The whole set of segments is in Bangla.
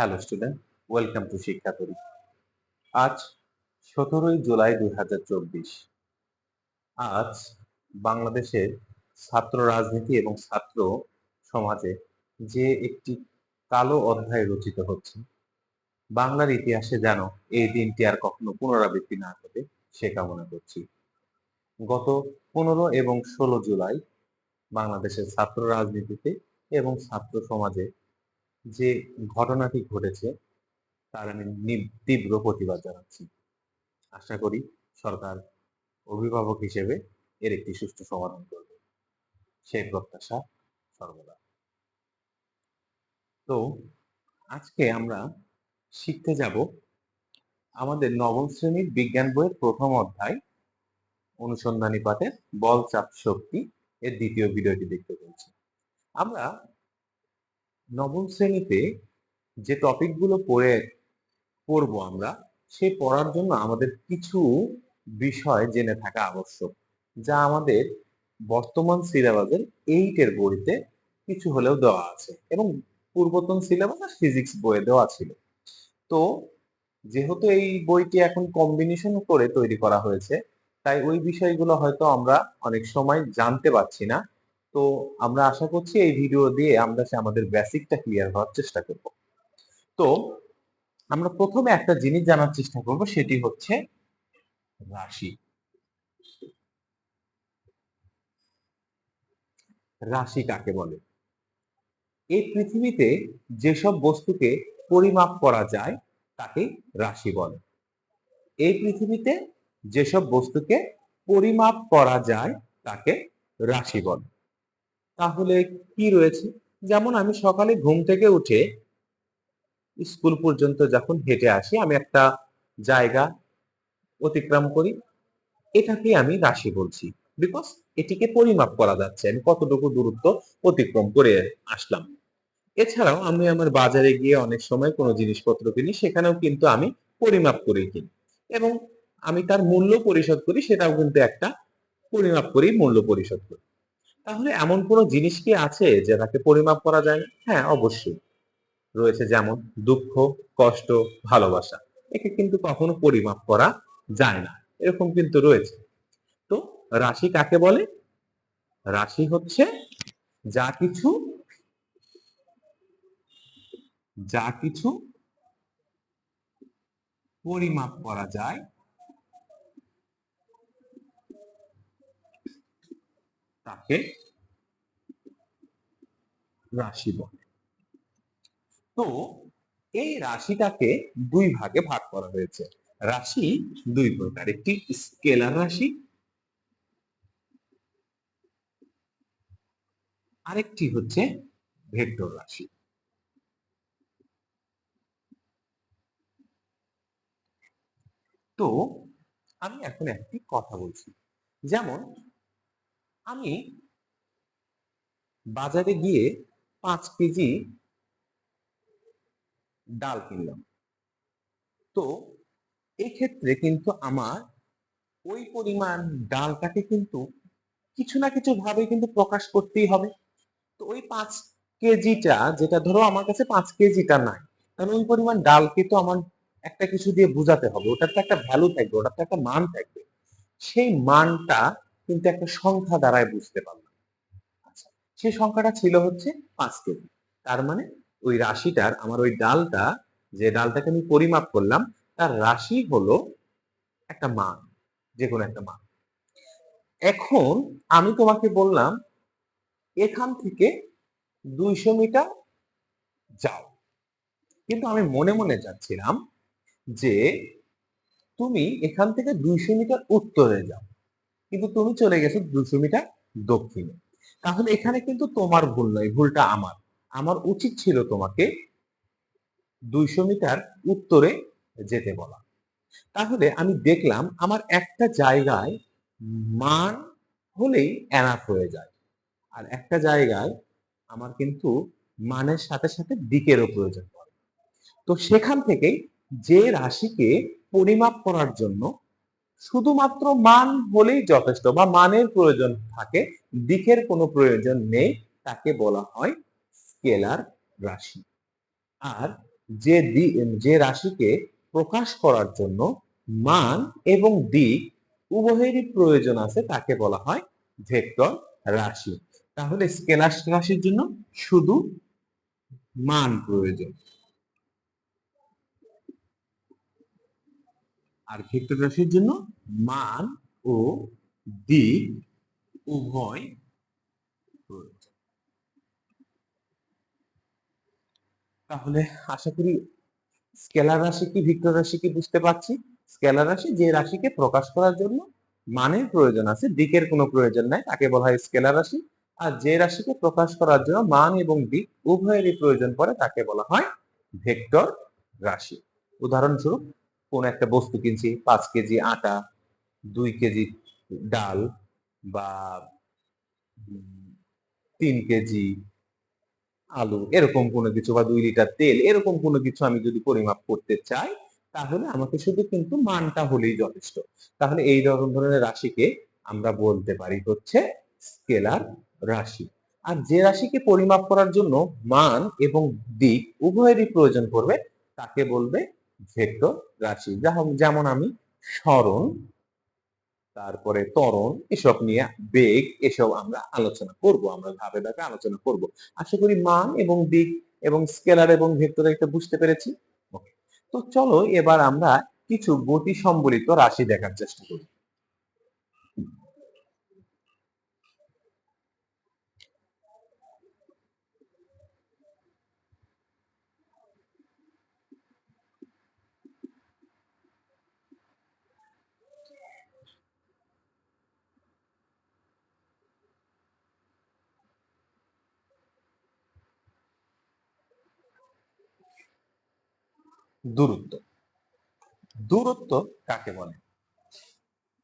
হ্যালো স্টুডেন্ট ওয়েলকাম টু শিক্ষা তরি আজ সতেরোই জুলাই দুই হাজার চব্বিশ। আজ বাংলাদেশের ছাত্র রাজনীতি এবং ছাত্র সমাজে যে একটি কালো অধ্যায় রচিত হচ্ছে, বাংলার ইতিহাসে যেন এই দিনটি আর কখনো পুনরাবৃত্তি না ঘটে, সে কামনা করছি। গত পনেরো এবং ষোলো জুলাই বাংলাদেশের ছাত্র রাজনীতিতে এবং ছাত্র সমাজে যে ঘটনাটি ঘটেছে, তার আমি তীব্র প্রতিবাদ জানাচ্ছি। আশা করি সরকার অভিভাবক হিসেবে এর একটি সুষ্ঠু সমাধান করবে। সেই প্রত্যাশা সর্বদা। তো আজকে আমরা শিখতে যাব আমাদের নবম শ্রেণির বিজ্ঞান বইয়ের প্রথম অধ্যায় অনুসন্ধানী পাঠের বল চাপ শক্তি এর দ্বিতীয় ভিডিওটি দেখতে পেয়েছি আমরা নবম শ্রেণীতে যে টপিকগুলো পড়ে, পড়ব আমরা, সে পড়ার জন্য আমাদের কিছু বিষয় জেনে থাকা আবশ্যক, যা আমাদের বর্তমান সিলেবাসের এইটের বইতে কিছু হলেও দেওয়া আছে এবং পূর্বতন সিলেবাস আর ফিজিক্স বইয়ে দেওয়া ছিল। তো যেহেতু এই বইটি এখন কম্বিনেশন করে তৈরি করা হয়েছে, তাই ওই বিষয়গুলো হয়তো আমরা অনেক সময় জানতে পারছি না। তো আমরা আশা করছি এই ভিডিও দিয়ে আমরা সে আমাদের বেসিকটা ক্লিয়ার হওয়ার চেষ্টা করব। তো আমরা প্রথমে একটা জিনিস জানার চেষ্টা করব, সেটি হচ্ছে রাশি। রাশি কাকে বলে? এই পৃথিবীতে যেসব বস্তুকে পরিমাপ করা যায়, তাকে রাশি বলে। এই পৃথিবীতে যেসব বস্তুকে পরিমাপ করা যায়, তাকে রাশি বলে। তাহলে কি রয়েছে? যেমন আমি সকালে ঘুম থেকে উঠে স্কুল পর্যন্ত যখন হেঁটে আসি, আমি একটা জায়গা অতিক্রম করি। এটাকে আমি রাশি বলছি বিকজ এটিকে পরিমাপ করা যাচ্ছে। আমি কতটুকু দূরত্ব অতিক্রম করে আসলাম। এছাড়াও আমি আমার বাজারে গিয়ে অনেক সময় কোনো জিনিসপত্র কিনি, সেখানেও কিন্তু আমি পরিমাপ করে কিনি। এবং আমি তার মূল্য পরিশোধ করি, সেটাও কিন্তু একটা পরিমাপ করি মূল্য পরিশোধ করি। তাহলে এমন কোনো জিনিস কি আছে যেটাকে পরিমাপ করা যায়? হ্যাঁ অবশ্যই। রয়েছে যেমন দুঃখ, কষ্ট, ভালোবাসা। একে কিন্তু কখনো পরিমাপ করা যায় না। এরকম কিন্তু রয়েছে। তো রাশি কাকে বলে? রাশি হচ্ছে যা কিছু যা কিছু পরিমাপ করা যায় তাকে রাশি বলে। তো এই রাশিটাকে দুই ভাগে ভাগ করা হয়েছে। রাশি দুই প্রকার, একটি স্কেলার রাশি আরেকটি হচ্ছে ভেক্টর রাশি। তো আমি এখন একটি কথা বলছি। যেমন আমি বাজারে গিয়ে পাঁচ কেজি ডাল কিনলাম। তো এক্ষেত্রে কিন্তু আমার ওই পরিমাণ ডালটাকে কিন্তু কিছু না কিছু ভাবে কিন্তু প্রকাশ করতেই হবে। তো ওই পাঁচ কেজিটা, যেটা ধরো আমার কাছে পাঁচ কেজিটা নাই, তাহলে ওই পরিমাণ ডালকে তো আমার একটা কিছু দিয়ে বোঝাতে হবে। ওটার তো একটা ভ্যালু থাকবে, ওটার তো একটা মান থাকবে। সেই মানটা কিন্তু একটা সংখ্যা দ্বারাই বুঝতে পারলাম। আচ্ছা সেই সংখ্যাটা ছিল হচ্ছে পাঁচ কেজি। তার মানে ওই রাশিটার, আমার ওই ডালটা, যে ডালটাকে আমি পরিমাপ করলাম, তার রাশি হলো একটা মান যে কোনো একটা মান এখন আমি তোমাকে বললাম, এখান থেকে দুইশো মিটার যাও। কিন্তু আমি মনে মনে যাচ্ছিলাম যে তুমি এখান থেকে দুইশো মিটার উত্তরে যাও। কিন্তু তুমি চলে গেছো দুশো মিটার দক্ষিণে। তাহলে এখানে কিন্তু তোমার ভুল নয় ভুলটা আমার। আমার উচিত ছিল তোমাকে দুইশো মিটার উত্তরে যেতে বলা। তাহলে আমি দেখলাম আমার একটা জায়গায় মান হলেই এনাফ হয়ে যায়। আর একটা জায়গায় আমার কিন্তু মানের সাথে সাথে দিকেরও প্রয়োজন পড়ে। তো সেখান থেকেই যে রাশিকে পরিমাপ করার জন্য শুধুমাত্র মান হলেই যথেষ্ট বা মানের প্রয়োজন থাকে, দিকের কোনো প্রয়োজন নেই, তাকে বলা হয় স্কেলার রাশি। আর যে যে রাশিকে প্রকাশ করার জন্য মান এবং দিক উভয়েরই প্রয়োজন আছে, তাকে বলা হয় ভেক্টর রাশি। তাহলে স্কেলার রাশির জন্য শুধু মান প্রয়োজন। আর ভেক্টর রাশির জন্য মান ও দিক উভয় প্রয়োজন তাহলে আশা করি স্কেলার রাশি কি, ভেক্টর রাশি কি বুঝতে পারছি? স্কেলার রাশি যে রাশিকে প্রকাশ করার জন্য মানের প্রয়োজন আছে, দিকের কোনো প্রয়োজন নাই, তাকে বলা হয় স্কেলার রাশি। আর যে রাশিকে প্রকাশ করার জন্য মান এবং দিক উভয়েরই প্রয়োজন পড়ে, তাকে বলা হয় ভেক্টর রাশি। উদাহরণস্বরূপ কোন একটা বস্তু কিনছি, পাঁচ কেজি আটা, দুই কেজি ডাল বা তিন কেজি আলু, এরকম কোনো কিছু বা দুই লিটার তেল, এরকম কোনো কিছু আমি যদি পরিমাপ করতে চাই, তাহলে আমাকে শুধু কিন্তু মানটা হলেই যথেষ্ট। তাহলে এই রকম ধরনের রাশিকে আমরা বলতে পারি হচ্ছে স্কেলার রাশি। আর যে রাশিকে পরিমাপ করার জন্য মান এবং দিক উভয়েরই প্রয়োজন পড়বে, তাকে বলবে ভেক্টর রাশি। যেমন- আমি স্মরণ, তারপরে তরণ এসব নিয়ে বেগ, এসব আমরা আলোচনা করব, আমরা ধাপে ধাপে আলোচনা করব। আশা করি মান এবং দিক এবং স্কেলার এবং ভেক্টর একটা বুঝতে পেরেছি. তো চলো এবার আমরা কিছু গতি সম্বলিত রাশি দেখার চেষ্টা করি। দূরত্ব। দূরত্ব কাকে বলে?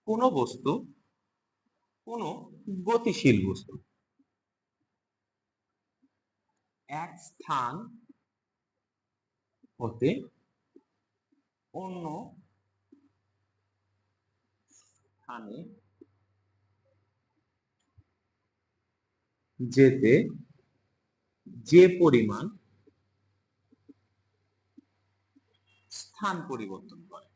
কোন বস্তু, কোন গতিশীল বস্তু। এক স্থান হতে অন্য স্থানে যেতে যে পরিমাণ স্থান পরিবর্তন করে।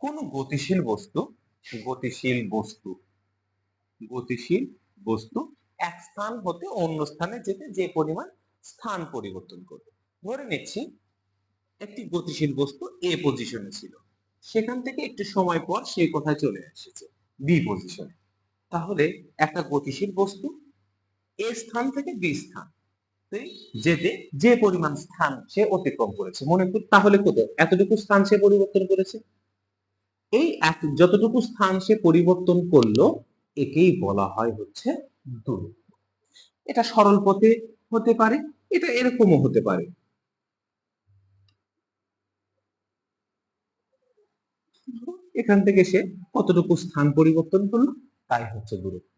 কোন গতিশীল বস্তু গতিশীল বস্তু গতিশীল বস্তু এক স্থান হতে অন্য স্থানে যেতে যে পরিমাণ স্থান পরিবর্তন করবে। ধরে নিচ্ছি, একটি গতিশীল বস্তু এ পজিশনে ছিল। সেখান থেকে একটু সময় পর সেই কোথায় চলে এসেছে? বি পজিশনে তাহলে একটা গতিশীল বস্তু এ স্থান থেকে বি স্থান যেতে যে পরিমাণ স্থান সে অতিক্রম করেছে। মনে কর, তাহলে কত? এতটুকু স্থান সে পরিবর্তন করেছে? এই যতটুকু স্থান সে পরিবর্তন করল, একেই বলা হয় হচ্ছে দূরত্ব। এটা সরল পথে হতে পারে, এটা এরকমও হতে পারে। এখান থেকে সে কতটুকু স্থান পরিবর্তন করল? তাই হচ্ছে দূরত্ব।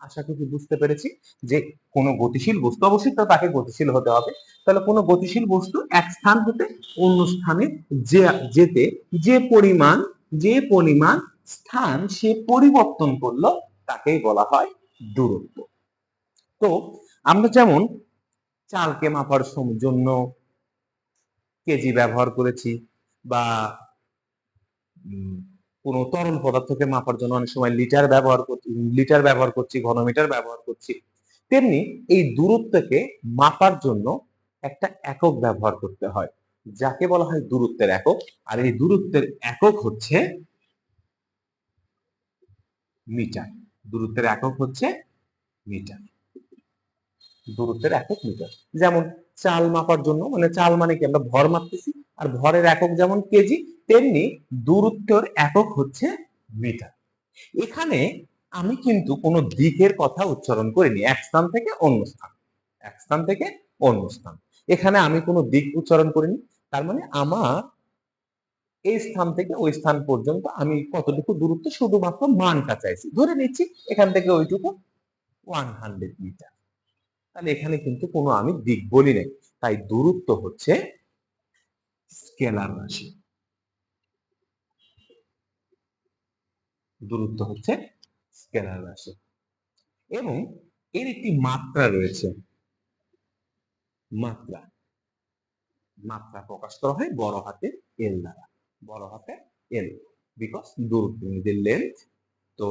আশা করি বুঝতে পেরেছি যে কোনো গতিশীল বস্তু, অবশ্যই তো তাকে গতিশীল হতে হবে। তাহলে কোনো গতিশীল বস্তু এক স্থান হতে অন্য স্থানে যে- যেতে যে পরিমাণ যে পরিমাণ স্থান সে পরিবর্তন করল, তাকেই বলা হয় দূরত্ব। তো আমরা যেমন চালকে মাপার জন্য কেজি ব্যবহার করেছি বা কোনো তরল পদার্থকে মাপার জন্য অনেক সময় লিটার ব্যবহার করছি লিটার ব্যবহার করছি, ঘনমিটার ব্যবহার করছি। তেমনি এই দূরত্বকে মাপার জন্য একটা একক ব্যবহার করতে হয়, যাকে বলা হয় দূরত্বের একক। আর এই দূরত্বের একক হচ্ছে মিটার। দূরত্বের একক হচ্ছে মিটার। দূরত্বের একক মিটার। যেমন চাল মাপার জন্য মানে চাল মানে কি? আমরা ভর মাপতেছি, আর ভরের একক যেমন কেজি তেমনি দূরত্বের একক হচ্ছে মিটার এখানে আমি কিন্তু কোনো দিকের কথা উচ্চারণ করিনি, এক স্থান থেকে অন্য স্থান, এক স্থান থেকে অন্য স্থান। এখানে আমি কোনো দিক উচ্চারণ করিনি, তার মানে আমার এই স্থান থেকে ওই স্থান পর্যন্ত আমি কতটুকু দূরত্ব, শুধুমাত্র মানটা চাইছি। ধরে নিচ্ছি এখান থেকে ওইটুকু ওয়ান হান্ড্রেড মিটার তাহলে এখানে কিন্তু কোনো আমি দিক বলি নাই, তাই দূরত্ব হচ্ছে স্কেলার রাশি। দূরত্ব হচ্ছে স্কেলার রাশি। এবং এর একটি মাত্রা রয়েছে। মাত্রা। মাত্রা প্রকাশ করা হয় বড় হাতের এল দ্বারা। বড় হাতের এল বিকজ দূরত্ব নিজের লেন্থ তো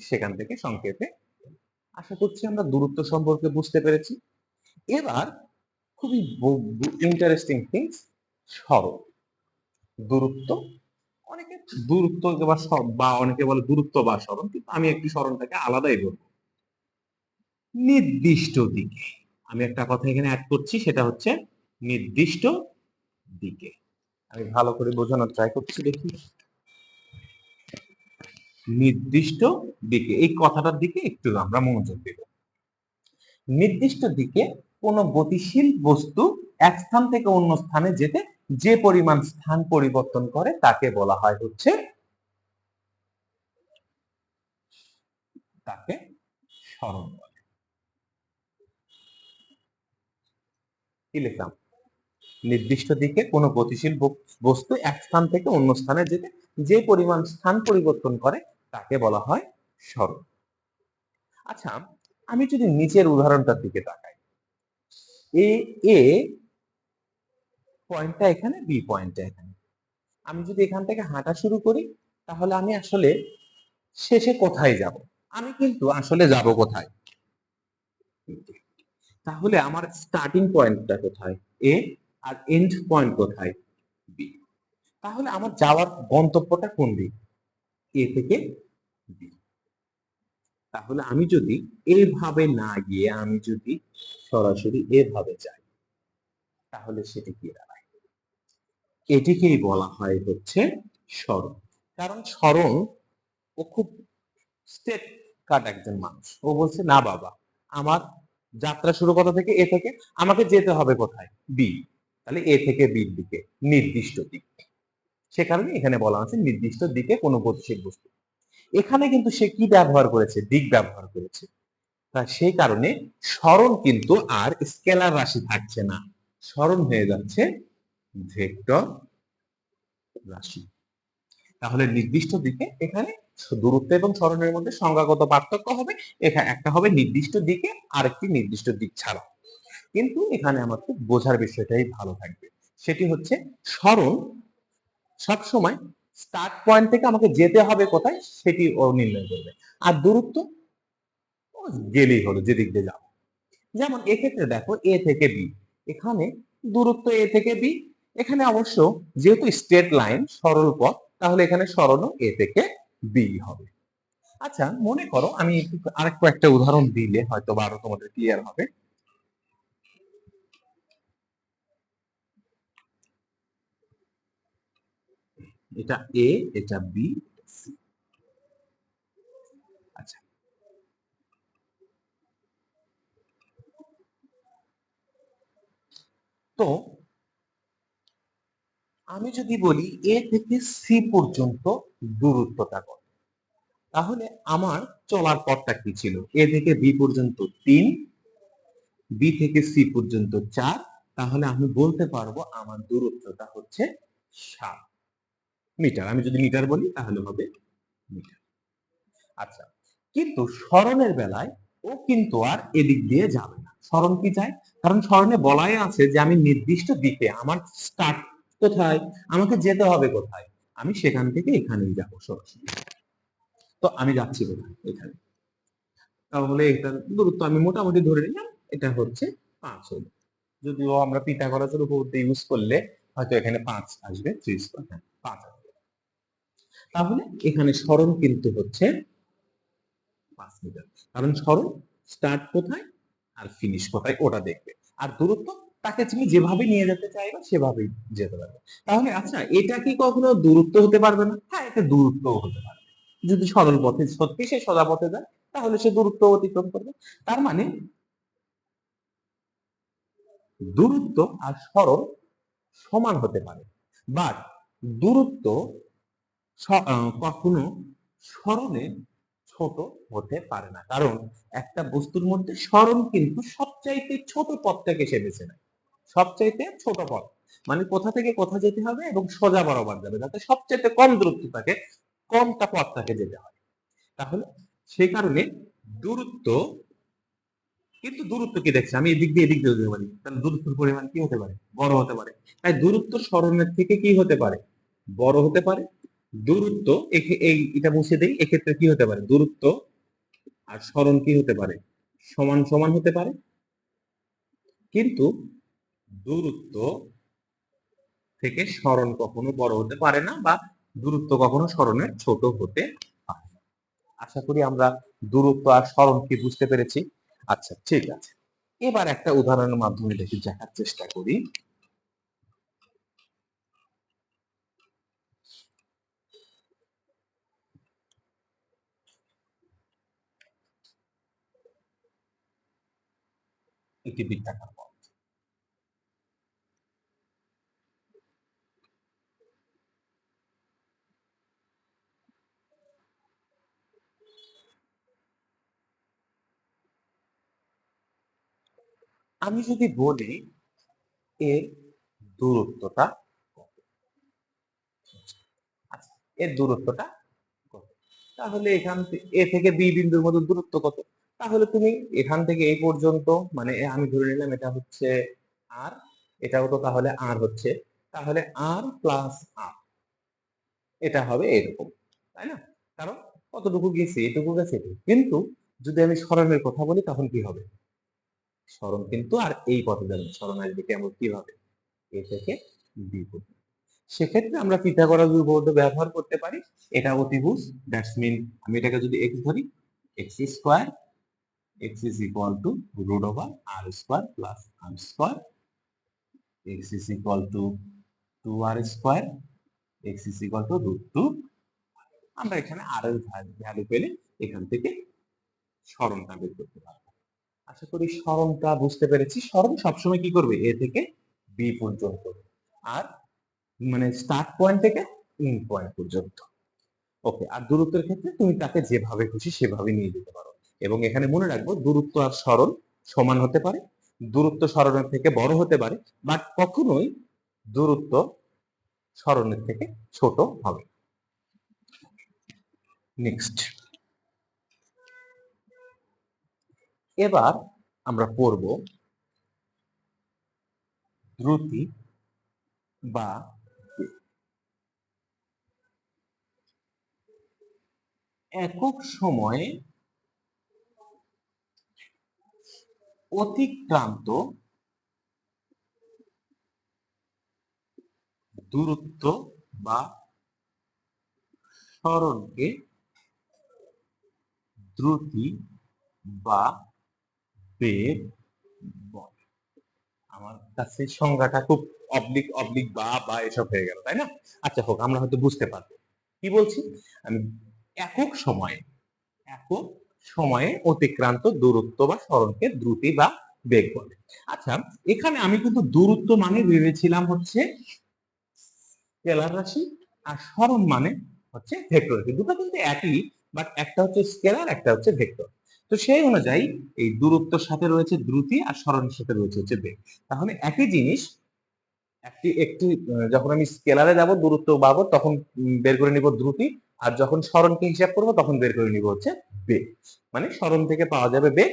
সেখান থেকে সংক্ষেপে আশা করছি আমরা দূরত্ব সম্পর্কে বুঝতে পেরেছি। এবার খুবই ইন্টারেস্টিং থিংস সরল। দূরত্ব অনেকে দূরত্ব বা বা অনেকে বলে দূরত্ব বা সরণ কিন্তু আমি একটি সরণটাকে আলাদাই বলব নির্দিষ্ট দিকে। আমি একটা কথা এখানে অ্যাড করছি, সেটা হচ্ছে নির্দিষ্ট দিকে। আমি ভালো করে বোঝানোর ট্রাই করছি, দেখি। নির্দিষ্ট দিকে। এই কথাটার দিকে একটু আমরা মনোযোগ দেব। নির্দিষ্ট দিকে কোনো গতিশীল বস্তু এক স্থান থেকে অন্য স্থানে যেতে যে পরিমাণ স্থান পরিবর্তন করে তাকে বলা হয় হচ্ছে তাকে সরণ বলে। কি লিখলাম? নির্দিষ্ট দিকে কোনো গতিশীল বস্তু এক স্থান থেকে অন্য স্থানে যেতে যে পরিমাণ স্থান পরিবর্তন করে তাকে বলা হয় সরণ আচ্ছা আমি যদি নিচের উদাহরণটার দিকে তাকাই। এ এ পয়েন্টটা এখানে বি পয়েন্টটা এখানে। আমি যদি এখান থেকে হাঁটা শুরু করি, তাহলে আমি আসলে শেষে কোথায় যাব? আমি কিন্তু আসলে যাব কোথায়? তাহলে আমার স্টার্টিং পয়েন্টটা কোথায়? এ আর এন্ড পয়েন্ট কোথায়? বি তাহলে আমার যাওয়ার গন্তব্যটা কোন দিক? এ থেকে বি তাহলে আমি যদি এভাবে না গিয়ে, আমি যদি সরাসরি এভাবে যাই, তাহলে সেটি কি দাঁড়ায় এটিকেই বলা হয় হচ্ছে স্মরণ। কারণ স্মরণ, ও খুব স্টেপ কাট একজন মানুষ। ও বলছে, না বাবা, আমার যাত্রা শুরু কথা থেকে? এ থেকে। আমাকে যেতে হবে কোথায়? বি তাহলে এ থেকে বির দিকে, নির্দিষ্ট দিক। সে কারণে এখানে বলা আছে নির্দিষ্ট দিকে কোনো গতিশীল বস্তু। এখানে কিন্তু সে কি ব্যবহার করেছে? দিক ব্যবহার করেছে। তা সেই কারণে স্মরণ কিন্তু আর স্কেলার রাশি থাকছে না। স্মরণ হয়ে যাচ্ছে ভেক্টর রাশি। তাহলে নির্দিষ্ট দিকে এখানে দূরত্ব এবং স্মরণের মধ্যে সংজ্ঞাগত পার্থক্য হবে। এখানে একটা হবে নির্দিষ্ট দিকে আর একটি নির্দিষ্ট দিক ছাড়া। কিন্তু এখানে আমাকে বোঝার বিষয়টাই ভালো থাকবে। সেটি হচ্ছে স্মরণ সবসময় স্টার্ট পয়েন্ট থেকে আমাকে যেতে হবে কোথায়, সেটি ও নির্ণয় করবে। আর দূরত্ব গেলেই হলো, যেদিক দিয়ে যাব। যেমন এক্ষেত্রে দেখো এ থেকে বি এখানে দূরত্ব এ থেকে বি এখানে অবশ্য যেহেতু স্ট্রেট লাইন সরল পথ, তাহলে এখানে সরণও এ থেকে বি হবে। আচ্ছা মনে করো আমি একটু আরেক কয়েকটা উদাহরণ দিলে হয়তো আরও তোমাদের ক্লিয়ার হবে। এটা এ এটা বি আচ্ছা। তো আমি যদি বলি এ থেকে সি পর্যন্ত দূরত্বটা কত? তাহলে আমার চলার পথটা কি ছিল? এ থেকে বি পর্যন্ত তিন, বি থেকে সি পর্যন্ত চার, তাহলে আমি বলতে পারব আমার দূরত্বটা হচ্ছে সাত মিটার। আমি যদি মিটার বলি, তাহলে হবে মিটার। আচ্ছা কিন্তু স্মরণের বেলায় ও কিন্তু আর এদিক দিয়ে যাবে না। স্মরণ কি যায় কারণ স্মরণে বলাই আছে যে আমি নির্দিষ্ট দিকে, আমার স্টার্ট কোথায়? আমাকে যেতে হবে কোথায়? আমি সেখান থেকে এখানেই যাব, সরাসরি। তো আমি যাচ্ছি কোথায়? এখানে। তাহলে এটা দূরত্ব আমি মোটামুটি ধরে নিলাম, এটা হচ্ছে পাঁচ হলো। যদিও আমরা পিথাগোরাসের উপপাদ্য ইউজ করলে হয়তো এখানে পাঁচ আসবে স্কোয়ার হ্যাঁ পাঁচ আসবে। তাহলে এখানে স্মরণ কিন্তু হচ্ছে পাঁচ মিটার। কারণ স্মরণ স্টার্ট কোথায়? আর ফিনিশ কোথায়? ওটা দেখবে। আর দূরত্ব তাকে তুমি যেভাবে নিয়ে যেতে চাইবে সেভাবেই যেতে পারবে। তাহলে আচ্ছা এটা কি কখনো দূরত্ব হতে পারবে না? হ্যাঁ এটা দূরত্ব হতে পারবে যদি সরল পথে সত্যি সে সদা পথে যায়, তাহলে সে দূরত্ব অতিক্রম করবে। তার মানে দূরত্ব আর সরল সমান হতে পারে। বাট দূরত্ব কখনো সরণে ছোট হতে পারে না। কারণ একটা বস্তুর মধ্যে সরণ কিন্তু সবচাইতে ছোট পথটাকে সে বেছে নেয়। সবচাইতে ছোট পথ মানে কোথা থেকে কোথা যেতে হবে এবং সোজা বরাবর যাবে। যাতে সবচাইতে কম দূরত্ব থাকে, কমটা পথটাকে যেতে হয়। তাহলে সেই কারণে দূরত্ব, কিন্তু দূরত্ব কি দেখছে আমি এদিক দিয়ে এদিক দিয়ে যেতে পারি তাহলে দূরত্বের পরিমাণ কি হতে পারে? বড় হতে পারে। তাই দূরত্ব স্মরণের থেকে কি হতে পারে? বড় হতে পারে। দূরত্ব এই এটা মুছে দেই, এক্ষেত্রে কি হতে পারে? দূরত্ব আর স্মরণ কি হতে পারে? সমান সমান হতে পারে। কিন্তু দূরত্ব থেকে স্মরণ কখনো বড় হতে পারে না বা দূরত্ব কখনো স্মরণের ছোট হতে পারে। আশা করি আমরা দূরত্ব আর স্মরণ কি বুঝতে পেরেছি? আচ্ছা ঠিক আছে। এবার একটা উদাহরণের মাধ্যমে দেখি, দেখার চেষ্টা করি। একটি বৃত্তাকার পথ আমি যদি বলি, এর দূরত্বটা এর দূরত্বটা কত? তাহলে এখান থেকে এ থেকে বি বিন্দুর মধ্যে দূরত্ব কত? তাহলে তুমি এখান থেকে এই পর্যন্ত মানে আমি ধরে নিলাম এটা হচ্ছে আর এটাও তো তাহলে আর হচ্ছে, তাহলে আর প্লাস আর। এটা হবে এরকম, তাই না? কারণ কতটুকু গেছে, এটুকু গেছে। কিন্তু যদি আমি স্মরণের কথা বলি, তখন কি হবে? স্মরণ কিন্তু আর এই পথে যাবে না। স্মরণ আসবে কেমন, কীভাবে? এ থেকে বি সেক্ষেত্রে আমরা পিথাগোরাস উপপাদ্য ব্যবহার করতে পারি। এটা অতিভুজ দ্যাটস মিন আমি এটাকে যদি এক্স ধরি X square X is equal to root over R square plus R square X is equal to two R square X is equal to root two আমরা এখানে আর এর ভ্যালু পেলে এখান থেকে স্মরণটা বের করতে পারব। আশা করি স্মরণটা বুঝতে পেরেছি। স্মরণ সবসময় কি করবে? এ থেকে বি পর্যন্ত। আর মানে স্টার্ট পয়েন্ট থেকে ইন পয়েন্ট পর্যন্ত। ওকে আর দূরত্বের ক্ষেত্রে তুমি তাকে যেভাবে খুশি সেভাবে নিয়ে যেতে পারো। এবং এখানে মনে রাখব, দূরত্ব আর সরল সমান হতে পারে, দূরত্ব সরণের থেকে বড় হতে পারে বাট কখনোই দূরত্ব সরণের থেকে ছোট হবে নেক্সট এবার আমরা পড়ব দ্রুতি বা একক সময়ে অতিক্রান্ত দূরত্ব বা সরণকে দ্রুতি বা বেগ বলে। আমার কাছে সংজ্ঞাটা খুব অবলিক অবলিক বা বা এসব হয়ে গেল, তাই না? আচ্ছা হোক, আমরা হয়তো বুঝতে পারব। কি বলছি? আমি একক সময়ে একক সময়ে অতিক্রান্ত দূরত্ব বা সরণকে দ্রুতি বা বেগ বলে আচ্ছা এখানে আমি কিন্তু দূরত্ব মানে ভেবেছিলাম হচ্ছে স্কেলার রাশি আর সরণ মানে হচ্ছে ভেক্টর। রাশি দুটো কিন্তু একই বাট একটা হচ্ছে স্কেলার, একটা হচ্ছে ভেক্টর। তো সেই অনুযায়ী এই দূরত্বের সাথে রয়েছে দ্রুতি আর সরণের সাথে রয়েছে হচ্ছে বেগ। তাহলে একই জিনিস, একটি একটি যখন আমি স্কেলারে যাব, দূরত্ব পাবো, তখন বের করে নিব দ্রুতি। আর যখন সরণকে হিসাব করব, তখন বের করে নিব হচ্ছে বেগ। মানে সরণ থেকে পাওয়া যাবে বেগ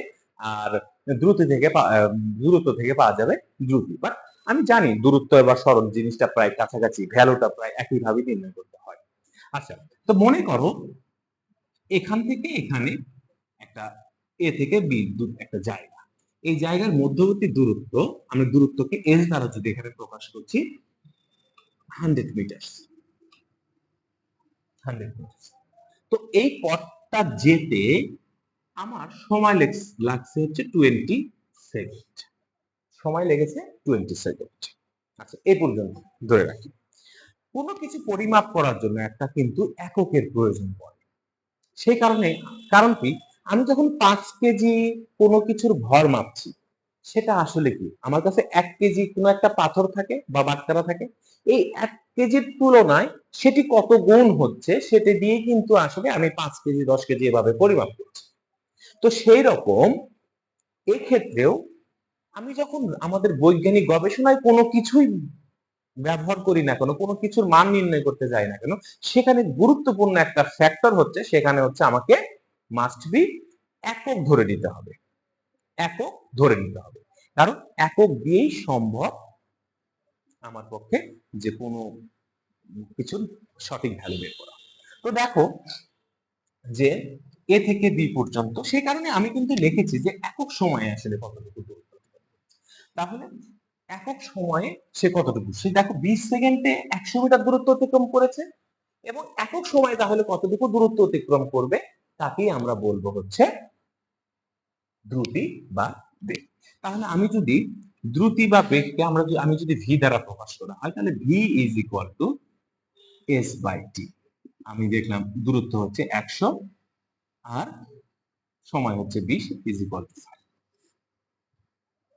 আর দ্রুতি থেকে দূরত্ব থেকে পাওয়া যাবে দ্রুতি। বাট আমি জানি দূরত্ব বা সরণ জিনিসটা প্রায় কাছাকাছি ভ্যালুটা প্রায় একইভাবে নির্ণয় করতে হয়। আচ্ছা তো মনে করো এখান থেকে এখানে একটা এ থেকে বি একটা জায়গা। এই জায়গার মধ্যবর্তী দূরত্ব, আমি দূরত্বকে এস দ্বারা যদি এখানে প্রকাশ করছি হান্ড্রেড মিটার হান্ড্রেড মিটার তো এই পথটা যেতে আমার সময় লাগছে হচ্ছে টোয়েন্টি সেকেন্ড সময় লেগেছে টোয়েন্টি সেকেন্ড আচ্ছা এই পর্যন্ত ধরে রাখি। কোনো কিছু পরিমাপ করার জন্য একটা কিন্তু এককের প্রয়োজন পড়ে। সেই কারণে, কারণ কি? আমি যখন পাঁচ কেজি কোনো কিছুর ভর মাপছি, সেটা আসলে কি? আমার কাছে এক কেজি কোনো একটা পাথর থাকে বা বাটকারা থাকে, এই এক কেজির তুলনায় সেটি কত গুণ হচ্ছে সেটি দিয়ে কিন্তু আসলে আমি পাঁচ কেজি, দশ কেজি এভাবে পরিমাপ করছি। তো সেই রকম এক্ষেত্রেও আমি যখন আমাদের বৈজ্ঞানিক গবেষণায় কোনো কিছুই ব্যবহার করি না কেন, কোনো কিছুর মান নির্ণয় করতে যাই না কেন, সেখানে গুরুত্বপূর্ণ একটা ফ্যাক্টর হচ্ছে, সেখানে হচ্ছে আমাকে মাস্ট বি একক ধরে নিতে হবে। একক ধরে নিতে হবে। কারণ একক দিয়েই সম্ভব আমার পক্ষে যে কোনো কিছু সঠিক ভ্যালু বের করা। তো দেখো যে এ থেকে বি পর্যন্ত সেই কারণে আমি কিন্তু লিখেছি যে একক সময়ে আসলে কতটুকু দূরত্ব তাহলে একক সময়ে সে কতটুকু? সে দেখো বিশ সেকেন্ডে একশো মিটার দূরত্ব অতিক্রম করেছে এবং একক সময়ে তাহলে কতটুকু দূরত্ব অতিক্রম করবে? তাকেই আমরা বলব হচ্ছে দ্রুতি বা বেগ। তাহলে আমি যদি দ্রুতি বা বেগকে আমরা আমি যদি ভি দ্বারা প্রকাশ করা, হয় তাহলে v is equal to s by t আমি দেখলাম দূরত্ব হচ্ছে একশো আর সময় হচ্ছে বিশ ইজ ইকুয়াল টু ফাইভ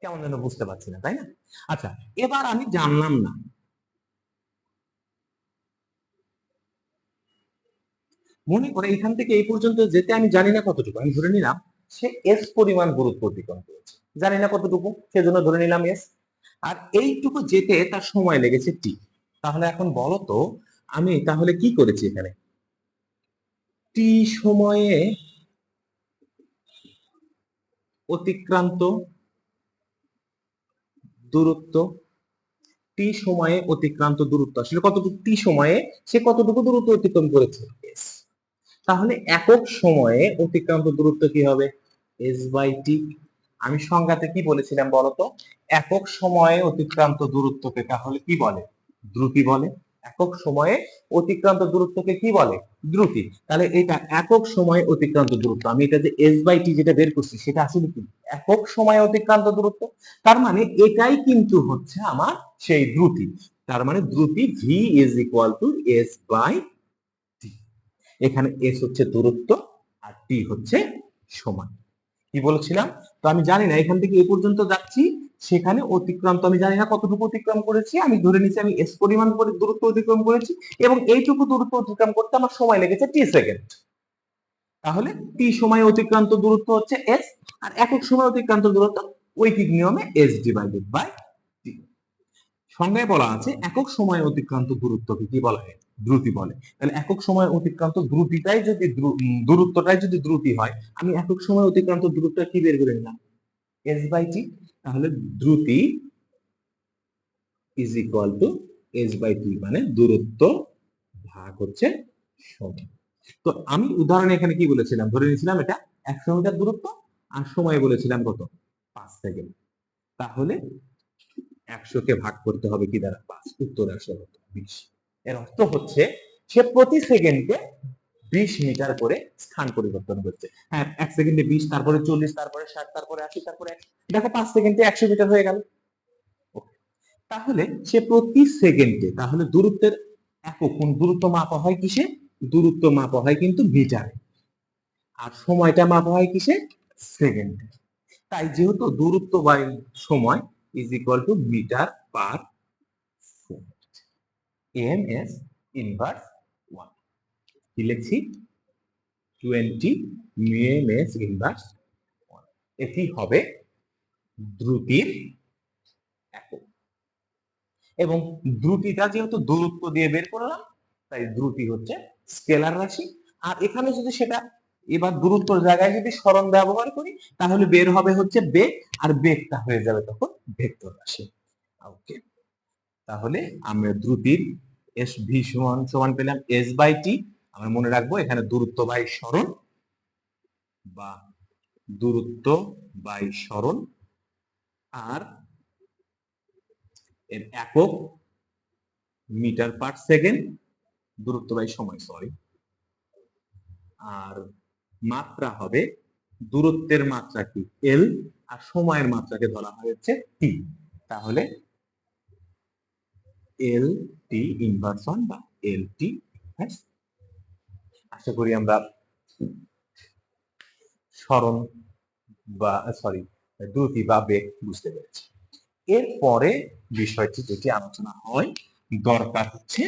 কেমন যেন বুঝতে পারছি না, তাই না? আচ্ছা এবার আমি জানলাম না মনে করে এখান থেকে এই পর্যন্ত যেতে আমি জানি না কতটুকু, আমি ধরে নিলাম সে এস পরিমাণ গুরুত্ব অতিক্রম করেছে। জানি না কতটুকু, সেজন্য ধরে নিলাম এস আর এইটুকু যেতে তার সময় লেগেছে টি তাহলে এখন বলো তো, আমি তাহলে কি করেছি এখানে? টি সময়ে অতিক্রান্ত দূরত্ব টি সময়ে অতিক্রান্ত দূরত্ব। আসলে কতটুকু টি সময়ে সে কতটুকু দূরত্ব অতিক্রম করেছে? তাহলে একক সময়ে অতিক্রান্ত দূরত্ব কি হবে? এস বাই টি আমি সংজ্ঞাতে কি বলেছিলাম বলতো? একক সময়ে অতিক্রান্ত দূরত্বকে তাহলে কি বলে? দ্রুতি বলে। একক সময়ে অতিক্রান্ত দূরত্বকে কি বলে? দ্রুতি। তাহলে এটা একক সময়ে অতিক্রান্ত দূরত্ব। আমি এটা যে এস বাই টি যেটা বের করছি, সেটা আসলে কি? একক সময়ে অতিক্রান্ত দূরত্ব। তার মানে এটাই কিন্তু হচ্ছে আমার সেই দ্রুতি। তার মানে দ্রুতি v is equal to s by এখানে এস হচ্ছে দূরত্ব আর টি হচ্ছে সময় কি বলেছিলাম? তো আমি জানি না, এখান থেকে এ পর্যন্ত যাচ্ছি, সেখানে অতিক্রান্ত আমি জানি না কতটুকু অতিক্রম করেছি, আমি ধরে নিচ্ছি আমি এস পরিমাণ করে দূরত্ব অতিক্রম করেছি, এবং এইটুকু দূরত্ব অতিক্রম করতে আমার সময় লেগেছে টি সেকেন্ড তাহলে টি সময় অতিক্রান্ত দূরত্ব হচ্ছে এস আর একক সময় অতিক্রান্ত দূরত্ব ঐকিক নিয়মে এস ডিভাইডেড বাই টি সংজ্ঞায় বলা আছে, একক সময় অতিক্রান্ত দূরত্বকে কি বলা হয়? দ্রুতি বলে। তাহলে একক সময় অতিক্রান্ত দ্রুতিটাই যদি দূরত্বটাই যদি দ্রুতি হয়, আমি একক সময় অতিক্রান্ত দূরত্ব কি বের করে নিলাম? এস বাই টি তাহলে দ্রুতি is equal to s by t মানে দূরত্ব ভাগ হচ্ছে সময় তো আমি উদাহরণে এখানে কি বলেছিলাম? ধরে নিয়েছিলাম এটা একশো মিটার দূরত্ব আর সময় বলেছিলাম কত? পাঁচ সেকেন্ড। তাহলে একশোকে ভাগ করতে হবে কি দ্বারা? পাঁচ। উত্তর কত বিশ। এর অর্থ হচ্ছে সে প্রতি সেকেন্ডে বিশ মিটার করে স্থান পরিবর্তন করছে। হ্যাঁ এক সেকেন্ডে বিশ, তারপরে চল্লিশ, তারপরে ষাট, তারপরে আশি, তারপরে দেখো পাঁচ সেকেন্ডে একশো মিটার হয়ে গেল. তাহলে সে প্রতি সেকেন্ডে তাহলে দূরত্বের একক, কোন দূরত্ব মাপা হয় কিসে? দূরত্ব মাপা হয় কিন্তু মিটারে। আর সময়টা মাপা হয় কিসে? সেকেন্ডে তাই যেহেতু দূরত্ব বাই সময় is equal to metre per m s inverse one কি লিখছি twenty m s inverse one এটি হবে দ্রুতির একক। এবং দ্রুতিটা যেহেতু দূরত্ব দিয়ে বের করলাম, তাই দ্রুতি হচ্ছে স্কেলার রাশি। আর এখানে যদি সেটা এবার দূরত্বর জায়গায় যদি সরণ ব্যবহার করি, তাহলে বের হবে হচ্ছে বেগ, আর বেগটা হয়ে যাবে তখন ভেক্টর রাশি। ওকে তাহলে আমরা দ্রুতির এস ভি সমান সমান পেলাম এস বাই টি আমরা মনে রাখব এখানে দূরত্ব বাই সরণ বা দূরত্ব বাই সরণ। আর এর একক মিটার পার সেকেন্ড দূরত্ব বাই সময় সরি আর মাত্রা হবে দূরত্বের মাত্রা কি? এল আর সময়ের মাত্রাকে ধরা হয়েছে টি তাহলে এল টি ইনভার্সন বা এল টি আশা করি আমরা স্মরণ বা সরি দ্রুতি বা বেগ বুঝতে পেরেছি। এরপরে বিষয়টি যেটি আলোচনা হয়, দরকার হচ্ছে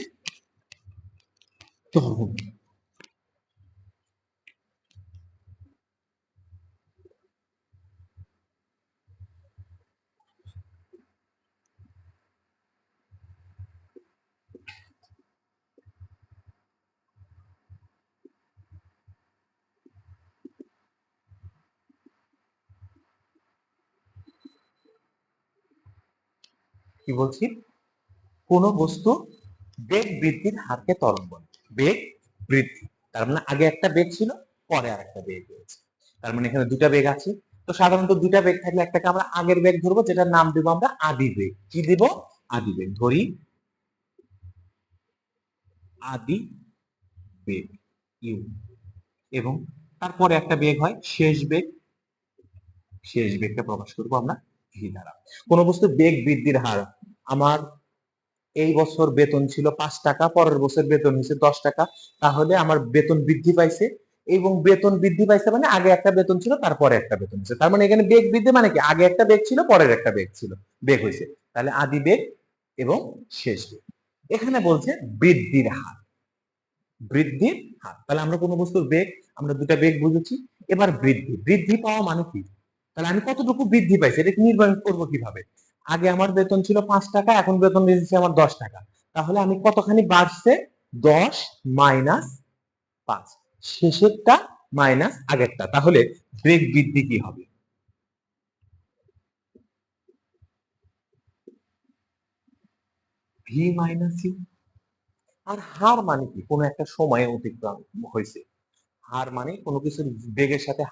ত্বরণ কি বলছি? কোন বস্তু বেগ বৃদ্ধির হারকে ত্বরণ বলে। বেগ বৃদ্ধি। তার মানে আগে একটা বেগ ছিল, পরে আর একটা বেগ হয়েছে তার মানে এখানে দুটা বেগ আছে। তো সাধারণত দুটা বেগ থাকলে একটাকে আমরা আগের বেগ ধরবো, যেটার নাম দেবো আমরা আদি বেগ। কি দেব? আদি বেগ। ধরি। আদি বেগ। ইউ। এবং তারপরে একটা বেগ হয় শেষ বেগ। শেষ বেগটা প্রকাশ করব আমরা ভি দ্বারা। কোন বস্তুর বেগ বৃদ্ধির হার আমার এই বছর বেতন ছিল পাঁচ টাকা, পরের বছর বেতন হয়েছে দশ টাকা। তাহলে আমার বেতন বৃদ্ধি পাইছে এবং বেতন বৃদ্ধি পাইছে মানে আগে একটা বেতন ছিল, তারপরে একটা বেতন হয়েছে। তার মানে এখানে বেগ বৃদ্ধি মানে কি? আগে একটা বেগ ছিল, পরের একটা বেগ ছিল, বেগ হয়েছে। তাহলে আদি বেগ এবং শেষ বেগ। এখানে বলছে বৃদ্ধির হার। বৃদ্ধির হার। তাহলে আমরা কোনো বস্তুর বেগ, আমরা দুটা বেগ বুঝেছি। এবার বৃদ্ধি। বৃদ্ধি পাওয়া মানে কি? তাহলে আমি কতটুকু বৃদ্ধি পাইছি? এটা নির্ণয় করব কীভাবে? আগে আমার বেতন ছিল পাঁচ টাকা, এখন বেতন দিয়েছে আমার দশ টাকা। তাহলে আমি কতখানি বাড়ছে? দশ মাইনাস পাঁচ। শেষেরটা মাইনাস আগেরটা। তাহলে বেগ বৃদ্ধি কি হবে? ভি মাইনাস আর হার মানে কি? কোনো একটা সময়ে অতিক্রম হয়েছে। হার মানে কোনো কিছুর বেগের সাথে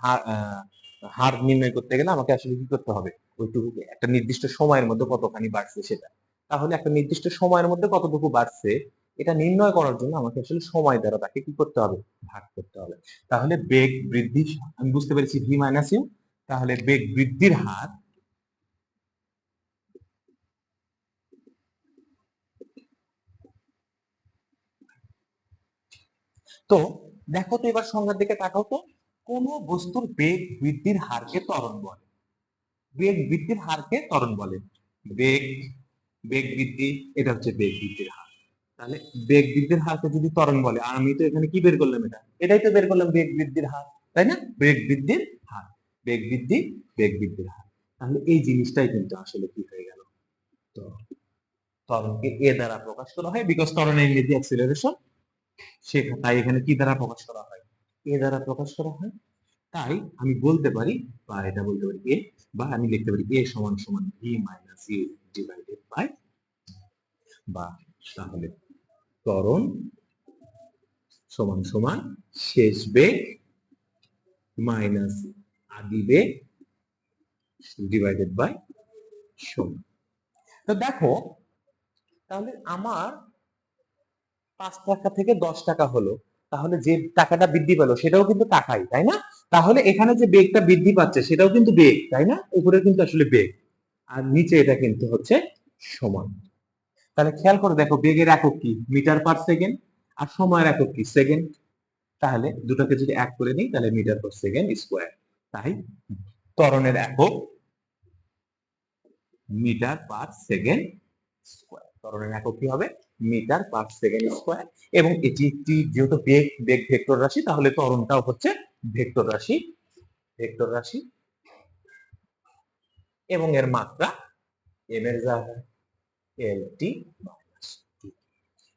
হার নির্ণয় করতে গেলে আমাকে আসলে কি করতে হবে? ওইটুকু একটা নির্দিষ্ট সময়ের মধ্যে কতখানি বাড়ছে সেটা। তাহলে একটা নির্দিষ্ট সময়ের মধ্যে কতটুকু বাড়ছে, এটা নির্ণয় করার জন্য আমাকে আসলে সময় দ্বারা তাকে কি করতে হবে? ভাগ করতে হবে। তাহলে বেগ বৃদ্ধি আমি বুঝতে পেরেছি ভি মাইনাস ইউ তাহলে বেগ বৃদ্ধির হার তো দেখো তো এবার সংজ্ঞার দিকে তাকাও তো। কোন বস্তুর বেগ বৃদ্ধির হারকে ত্বরণ বলে। বেগ বৃদ্ধির হারকে ত্বরণ বলে। বেগ বেগ বৃদ্ধি, এটা হচ্ছে বেগ বৃদ্ধির হার। তাহলে বেগ বৃদ্ধির হারকে যদি ত্বরণ বলে, আর আমি তো এখানে কি বের করলাম এটা? এটাই তো বের করলাম বেগ বৃদ্ধির হার, তাই না? বেগ বৃদ্ধির হার, বেগ বৃদ্ধি, বেগ বৃদ্ধির হার। তাহলে এই জিনিসটাই কিন্তু আসলে কি হয়ে গেল? তো ত্বরণকে এ দ্বারা প্রকাশ করা হয় বিকজ ত্বরণ ইংরেজি অ্যাক্সিলারেশন সেখানে তাই এখানে কি দ্বারা প্রকাশ করা হয়? এ দ্বারা প্রকাশ করা হয়। তাই আমি বলতে পারি বা এটা বলতে পারি এ বা আমি লিখতে পারি এ সমান সমান v minus u divided by বা তাহলে ত্বরণ সমান সমান শেষ বেগ মাইনাস আদি বেগ ডিভাইডেড বাই সময় তো দেখো, তাহলে আমার পাঁচ টাকা থেকে দশ টাকা হলো, তাহলে যে টাকাটা বৃদ্ধি পেল সেটাও কিন্তু টাকাই, তাই না? তাহলে এখানে যে বেগটা বৃদ্ধি পাচ্ছে সেটাও কিন্তু বেগ, তাই না? উপরে কিন্তু আসলে বেগ, আর নিচে এটা কিন্তু হচ্ছে সমান। তাহলে খেয়াল করে দেখো, বেগের একক কি? মিটার পার সেকেন্ড আর সময়ের একক কি? সেকেন্ড। তাহলে দুটোকে যদি এক করে নিই, তাহলে মিটার পার সেকেন্ড স্কোয়ার। তাই ত্বরণের একক মিটার পার সেকেন্ড স্কোয়ার। ত্বরণের একক কি হবে? Metre per second square. এবং এটি একটি যেহেতু বেগ বেগ ভেক্টর রাশি, তাহলে ত্বরণটাও হচ্ছে ভেক্টর রাশি ভেক্টর রাশি। এবং এর মাত্রা এম এর যা এল টি মাইনাস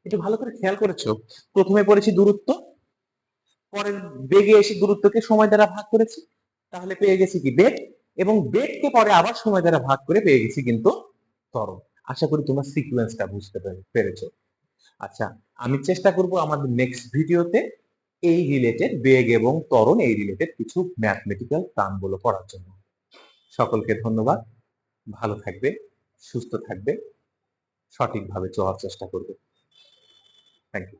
একটু ভালো করে খেয়াল করেছ? প্রথমে পড়েছি দূরত্ব, পরের বেগে এসে দূরত্বকে সময় দ্বারা ভাগ করেছি, তাহলে পেয়ে গেছি কি? বেগ। এবং বেগকে পরে আবার সময় দ্বারা ভাগ করে পেয়ে গেছি কিন্তু ত্বরণ। আশা করি তোমার সিকুয়েন্সটা বুঝতে পেরে- পেরেছ। আচ্ছা আমি চেষ্টা করব আমাদের নেক্সট ভিডিওতে এই রিলেটেড বেগ এবং ত্বরণ, এই রিলেটেড কিছু ম্যাথমেটিক্যাল টার্মগুলো করার জন্য। সকলকে ধন্যবাদ। ভালো থাকবে, সুস্থ থাকবে, সঠিকভাবে চলার চেষ্টা করবে। Thank you